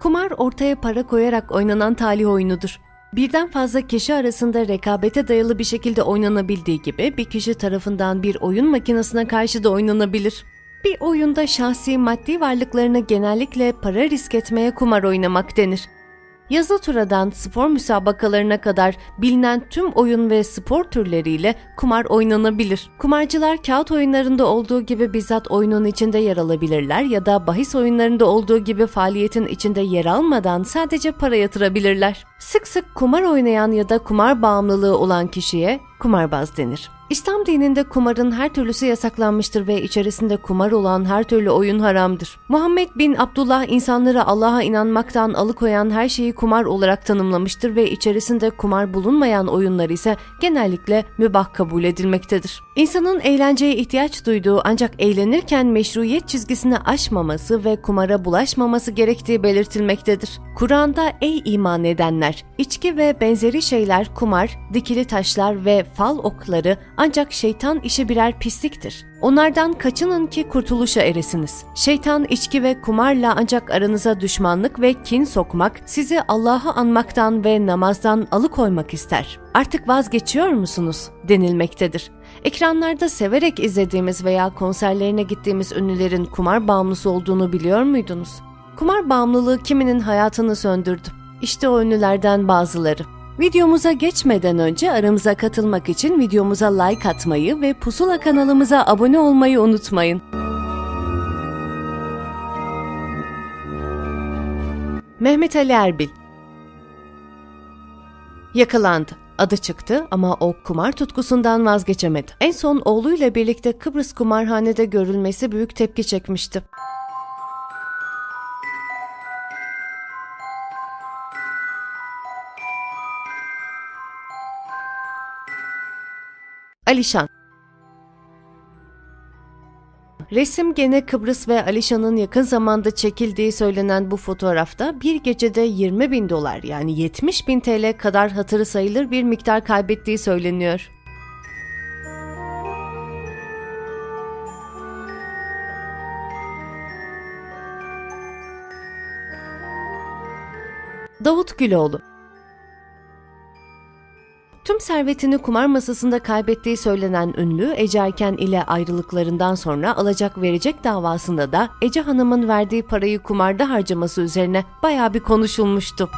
Kumar ortaya para koyarak oynanan talih oyunudur. Birden fazla kişi arasında rekabete dayalı bir şekilde oynanabildiği gibi bir kişi tarafından bir oyun makinesine karşı da oynanabilir. Bir oyunda şahsi maddi varlıklarını genellikle para risk etmeye kumar oynamak denir. Yazı turadan spor müsabakalarına kadar bilinen tüm oyun ve spor türleriyle kumar oynanabilir. Kumarcılar kağıt oyunlarında olduğu gibi bizzat oyunun içinde yer alabilirler ya da bahis oyunlarında olduğu gibi faaliyetin içinde yer almadan sadece para yatırabilirler. Sık sık kumar oynayan ya da kumar bağımlılığı olan kişiye kumarbaz denir. İslam dininde kumarın her türlüsü yasaklanmıştır ve içerisinde kumar olan her türlü oyun haramdır. Muhammed bin Abdullah insanları Allah'a inanmaktan alıkoyan her şeyi kumar olarak tanımlamıştır ve içerisinde kumar bulunmayan oyunlar ise genellikle mübah kabul edilmektedir. İnsanın eğlenceye ihtiyaç duyduğu ancak eğlenirken meşruiyet çizgisini aşmaması ve kumara bulaşmaması gerektiği belirtilmektedir. Kur'an'da ey iman edenler, içki ve benzeri şeyler kumar, dikili taşlar ve fal okları ancak şeytan işi birer pisliktir. Onlardan kaçının ki kurtuluşa eresiniz. Şeytan içki ve kumarla ancak aranıza düşmanlık ve kin sokmak, sizi Allah'ı anmaktan ve namazdan alıkoymak ister. Artık vazgeçiyor musunuz? denilmektedir. Ekranlarda severek izlediğimiz veya konserlerine gittiğimiz ünlülerin kumar bağımlısı olduğunu biliyor muydunuz? Kumar bağımlılığı kiminin hayatını söndürdü. İşte o ünlülerden bazıları. Videomuza geçmeden önce aramıza katılmak için videomuza like atmayı ve Pusula kanalımıza abone olmayı unutmayın. Mehmet Ali Erbil Yakalandı. Adı çıktı ama o kumar tutkusundan vazgeçemedi. En son oğluyla birlikte Kıbrıs kumarhanede görülmesi büyük tepki çekmişti. Alişan Resim gene Kıbrıs ve Alişan'ın yakın zamanda çekildiği söylenen bu fotoğrafta bir gecede 20 bin dolar yani 70 bin TL kadar hatırı sayılır bir miktar kaybettiği söyleniyor. Davut Güloğlu Tüm servetini kumar masasında kaybettiği söylenen ünlü Ece Erken ile ayrılıklarından sonra alacak verecek davasında da Ece Hanım'ın verdiği parayı kumarda harcaması üzerine bayağı bir konuşulmuştu.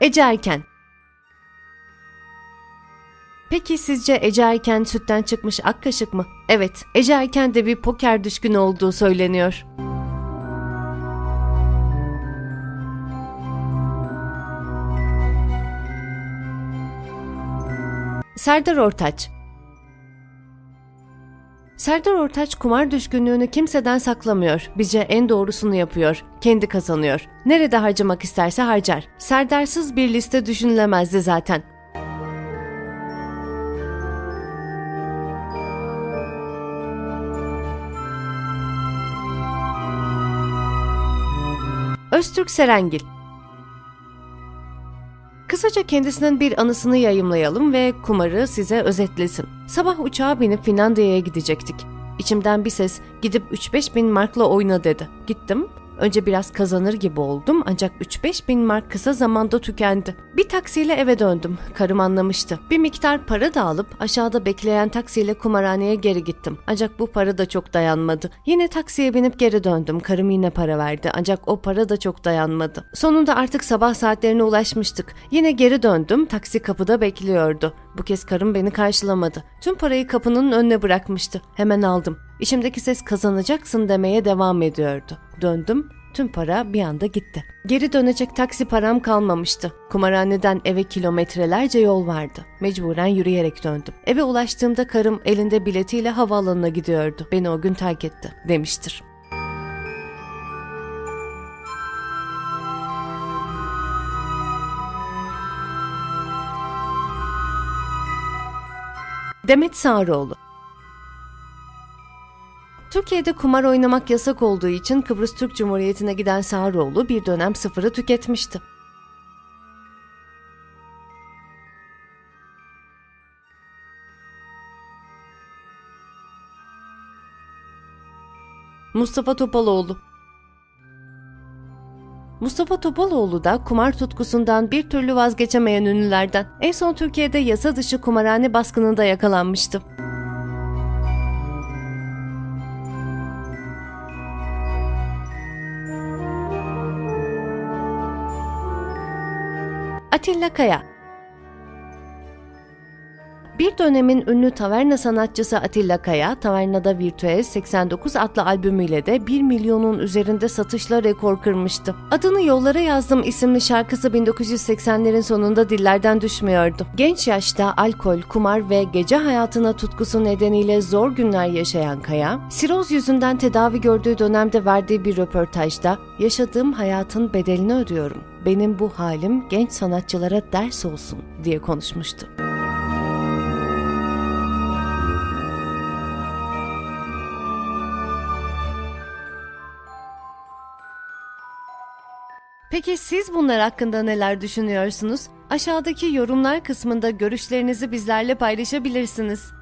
Ece Erken Peki sizce Ece Erken sütten çıkmış ak kaşık mı? Evet, Ece Erken de bir poker düşkünü olduğu söyleniyor. Serdar Ortaç Serdar Ortaç kumar düşkünlüğünü kimseden saklamıyor. Bizce en doğrusunu yapıyor. Kendi kazanıyor. Nerede harcamak isterse harcar. Serdarsız bir liste düşünülemezdi zaten. Öztürk Serengil Kısaca kendisinin bir anısını yayımlayalım ve kumarı size özetlesin. Sabah uçağa binip Finlandiya'ya gidecektik. İçimden bir ses gidip 3-5 bin markla oyna dedi. Gittim. Önce biraz kazanır gibi oldum ancak 3-5 bin mark kısa zamanda tükendi. Bir taksiyle eve döndüm. Karım anlamıştı. Bir miktar para da alıp aşağıda bekleyen taksiyle kumarhaneye geri gittim. Ancak bu para da çok dayanmadı. Yine taksiye binip geri döndüm. Karım yine para verdi ancak o para da çok dayanmadı. Sonunda artık sabah saatlerine ulaşmıştık. Yine geri döndüm. Taksi kapıda bekliyordu. Bu kez karım beni karşılamadı. Tüm parayı kapının önüne bırakmıştı. Hemen aldım. İçimdeki ses kazanacaksın demeye devam ediyordu. Döndüm, tüm para bir anda gitti. Geri dönecek taksi param kalmamıştı. Kumarhaneden eve kilometrelerce yol vardı. Mecburen yürüyerek döndüm. Eve ulaştığımda karım elinde biletiyle havaalanına gidiyordu. Beni o gün terk etti, demiştir. Demet Sağroğlu Türkiye'de kumar oynamak yasak olduğu için Kıbrıs Türk Cumhuriyeti'ne giden Sağroğlu bir dönem sıfırı tüketmişti. Mustafa Topaloğlu Mustafa Topaloğlu da kumar tutkusundan bir türlü vazgeçemeyen ünlülerden. En son Türkiye'de yasa dışı kumarhane baskınında yakalanmıştı. Atilla Kaya bir dönemin ünlü taverna sanatçısı Atilla Kaya, Tavernada Virtüez 89 adlı albümüyle de 1 milyonun üzerinde satışla rekor kırmıştı. Adını Yollara Yazdım isimli şarkısı 1980'lerin sonunda dillerden düşmüyordu. Genç yaşta alkol, kumar ve gece hayatına tutkusu nedeniyle zor günler yaşayan Kaya, siroz yüzünden tedavi gördüğü dönemde verdiği bir röportajda yaşadığım hayatın bedelini ödüyorum. Benim bu halim genç sanatçılara ders olsun diye konuşmuştu. Peki siz bunlar hakkında neler düşünüyorsunuz? Aşağıdaki yorumlar kısmında görüşlerinizi bizlerle paylaşabilirsiniz.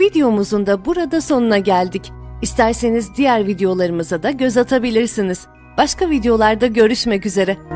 Videomuzun da burada sonuna geldik. İsterseniz diğer videolarımıza da göz atabilirsiniz. Başka videolarda görüşmek üzere.